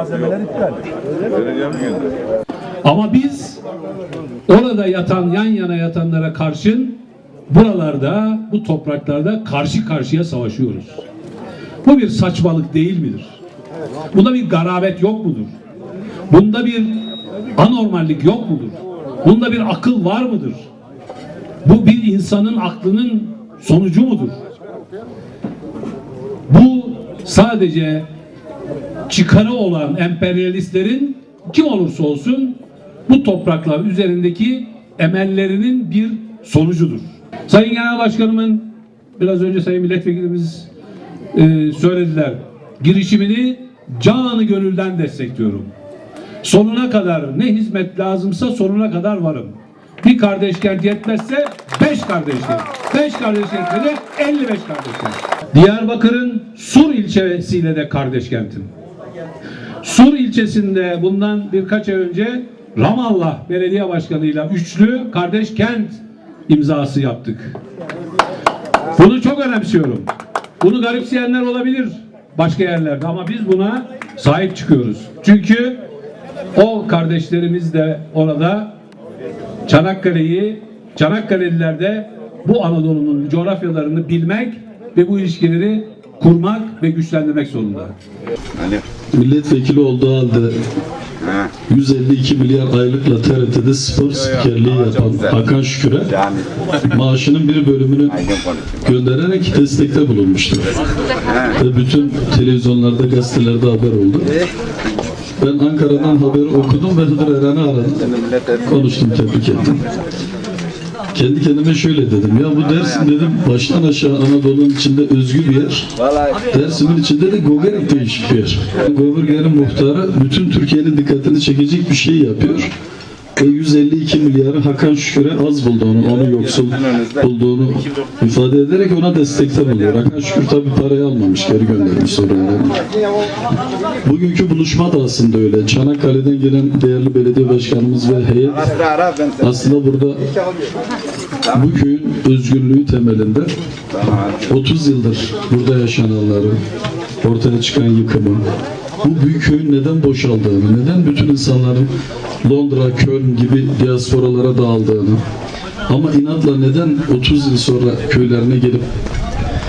Malzemeler iptal. Ama biz orada yatan, yan yana yatanlara karşın buralarda, bu topraklarda karşı karşıya savaşıyoruz. Bu bir saçmalık değil midir? Bunda bir garabet yok mudur? Bunda bir anormallik yok mudur? Bunda bir akıl var mıdır? Bu bir insanın aklının sonucu mudur? Bu sadece çıkarı olan emperyalistlerin kim olursa olsun bu topraklar üzerindeki emellerinin bir sonucudur. Sayın Genel Başkanımın biraz önce Sayın Milletvekilimiz e, söylediler. Girişimini canı gönülden destekliyorum. Sonuna kadar ne hizmet lazımsa sonuna kadar varım. Bir kardeş kent yetmezse beş kardeş kent. Beş kardeş yetmedi 55 kardeş kent. Diyarbakır'ın Sur ilçesiyle de kardeş kentim. Sur ilçesinde bundan birkaç ay önce Ramallah Belediye Başkanı'yla üçlü kardeş kent imzası yaptık. Bunu çok önemsiyorum. Bunu garipseyenler olabilir başka yerlerde ama biz buna sahip çıkıyoruz. Çünkü o kardeşlerimiz de orada Çanakkale'yi, Çanakkale'liler de bu Anadolu'nun coğrafyalarını bilmek ve bu ilişkileri kurmak ve güçlendirmek zorunda. Hani milletvekili olduğu halde 152 milyar aylıkla TRT'de spor spikerliği yapan Hakan Şükür'e yani maaşının bir bölümünü göndererek destekte bulunmuştur. Ve bütün televizyonlarda, gazetelerde haber oldu. Ben Ankara'dan haberi okudum ve Hıdır Eren'i aradım. Konuştum, tebrik ettim. Kendi kendime şöyle dedim. Ya bu Dersim dedim baştan aşağı Anadolu'nun içinde özgü bir yer. Dersim'in içinde de Gogerik değişik bir yer. Gogerek'in muhtarı bütün Türkiye'nin dikkatini çekecek bir şey yapıyor. Ve 152 milyarı Hakan Şükür'e az buldu onu, onu yoksul bulduğunu ifade ederek ona destekte buluyor. Hakan Şükür tabi parayı almamış, geri göndermiş yani. Bugünkü buluşma da aslında öyle. Çanakkale'den gelen değerli belediye başkanımız ve heyet aslında burada bu köyün özgürlüğü temelinde 30 yıldır burada yaşananları, ortaya çıkan yıkımı, bu büyük köyün neden boşaldığını, neden bütün insanların Londra, Köln gibi diasporalara dağıldığını ama inatla neden 30 yıl sonra köylerine gelip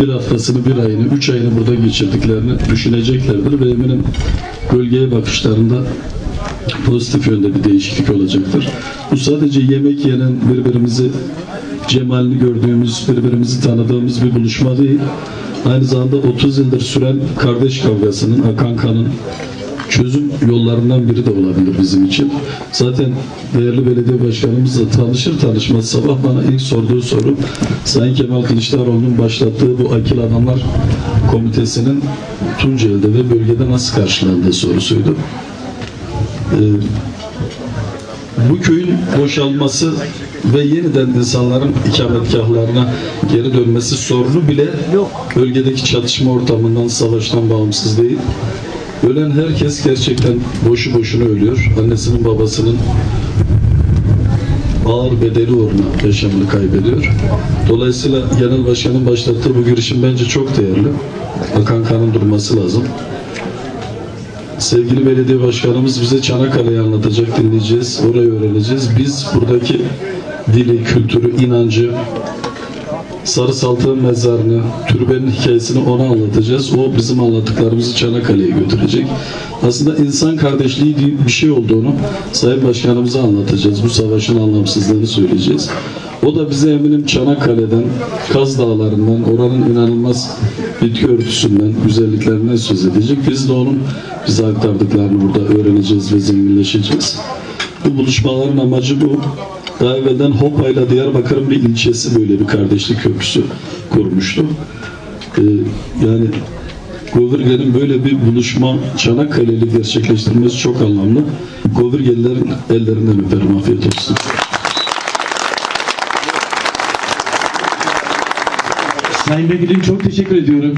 bir haftasını, bir ayını, üç ayını burada geçirdiklerini düşüneceklerdir ve eminim bölgeye bakışlarında pozitif yönde bir değişiklik olacaktır. Bu sadece yemek yenen birbirimizi cemalini gördüğümüz, birbirimizi tanıdığımız bir buluşma değil. Aynı zamanda 30 yıldır süren kardeş kavgasının, akan kanın yollarından biri de olabilir bizim için. Zaten değerli belediye başkanımızla tanışır tanışmaz sabah bana ilk sorduğu soru Sayın Kemal Kılıçdaroğlu'nun başlattığı bu Akil Adamlar Komitesi'nin Tunceli'de ve bölgede nasıl karşılandığı sorusuydu. Ee, bu köyün boşalması ve yeniden insanların ikametgahlarına geri dönmesi sorunu bile bölgedeki çatışma ortamından, savaştan bağımsız değil. Ölen herkes gerçekten boşu boşuna ölüyor. Annesinin babasının ağır bedeli uğruna yaşamını kaybediyor. Dolayısıyla genel başkanın başlattığı bu girişim bence çok değerli. Akan kanın durması lazım. Sevgili belediye başkanımız bize Çanakkale'yi anlatacak, dinleyeceğiz, orayı öğreneceğiz. Biz buradaki dili, kültürü, inancı, Sarı Saltık'ın mezarını, türbenin hikayesini ona anlatacağız. O bizim anlattıklarımızı Çanakkale'ye götürecek. Aslında insan kardeşliği diye bir şey olduğunu Sayın Başkanımıza anlatacağız. Bu savaşın anlamsızlığını söyleyeceğiz. O da bize eminim Çanakkale'den, Kaz Dağları'ndan, oranın inanılmaz bitki örtüsünden, güzelliklerinden söz edecek. Biz de onun bize aktardıklarını burada öğreneceğiz ve zenginleşeceğiz. Bu buluşmaların amacı bu. Daha evvelden Hopa ile Diyarbakır'ın bir ilçesi böyle bir kardeşlik köprüsü kurmuştu. Ee, yani Govirge'nin böyle bir buluşma Çanakkale'li gerçekleştirmesi çok anlamlı. Govirgelilerin ellerinden öperim. Afiyet olsun. Sayın Vekilim çok teşekkür ediyorum.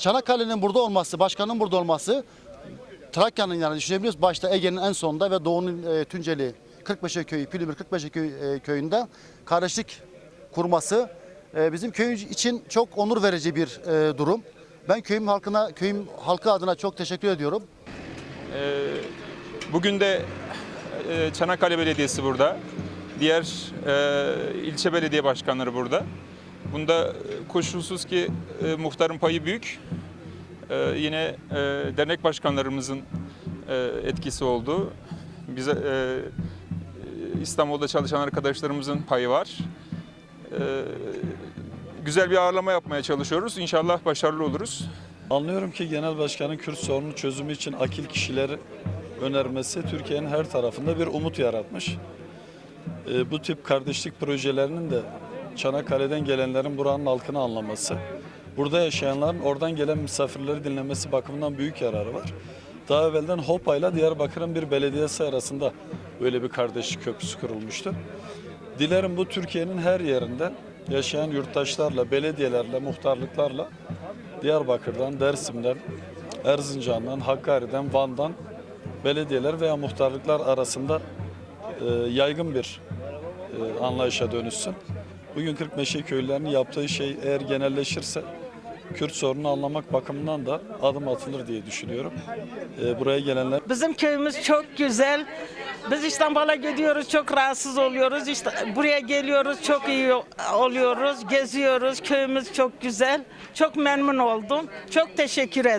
Çanakkale'nin burada olması, başkanın burada olması Trakya'nın yani düşünebiliyoruz başta Ege'nin en sonunda ve Doğu'nun e, Tunceli, Kırkbaşı köyü, Pilibir Kırkbaşı köy, e, köyünde kardeşlik kurması e, bizim köy için çok onur verici bir e, durum. Ben köyüm halkına, köyüm halkı adına çok teşekkür ediyorum. Bugün de e, Çanakkale Belediyesi burada. Diğer e, ilçe belediye başkanları burada. Bunda e, koşulsuz ki e, muhtarın payı büyük. E, yine e, dernek başkanlarımızın e, etkisi oldu. Bize e, İstanbul'da çalışan arkadaşlarımızın payı var. E, güzel bir ağırlama yapmaya çalışıyoruz. İnşallah başarılı oluruz. Anlıyorum ki Genel Başkan'ın Kürt sorunu çözümü için akil kişileri önermesi Türkiye'nin her tarafında bir umut yaratmış. Ee, bu tip kardeşlik projelerinin de Çanakkale'den gelenlerin buranın halkını anlaması, burada yaşayanların oradan gelen misafirleri dinlemesi bakımından büyük yararı var. Daha evvelden Hopa ile Diyarbakır'ın bir belediyesi arasında böyle bir kardeşlik köprüsü kurulmuştu. Dilerim bu Türkiye'nin her yerinde yaşayan yurttaşlarla, belediyelerle, muhtarlıklarla Diyarbakır'dan, Dersim'den, Erzincan'dan, Hakkari'den, Van'dan belediyeler veya muhtarlıklar arasında e, yaygın bir e, anlayışa dönüşsün. Bugün Kırkmeşe köylülerinin yaptığı şey eğer genelleşirse Kürt sorununu anlamak bakımından da adım atılır diye düşünüyorum. E, buraya gelenler Bizim köyümüz çok güzel. Biz İstanbul'a gidiyoruz, çok rahatsız oluyoruz. İşte buraya geliyoruz, çok iyi oluyoruz, geziyoruz. Köyümüz çok güzel. Çok memnun oldum. Çok teşekkür ederim.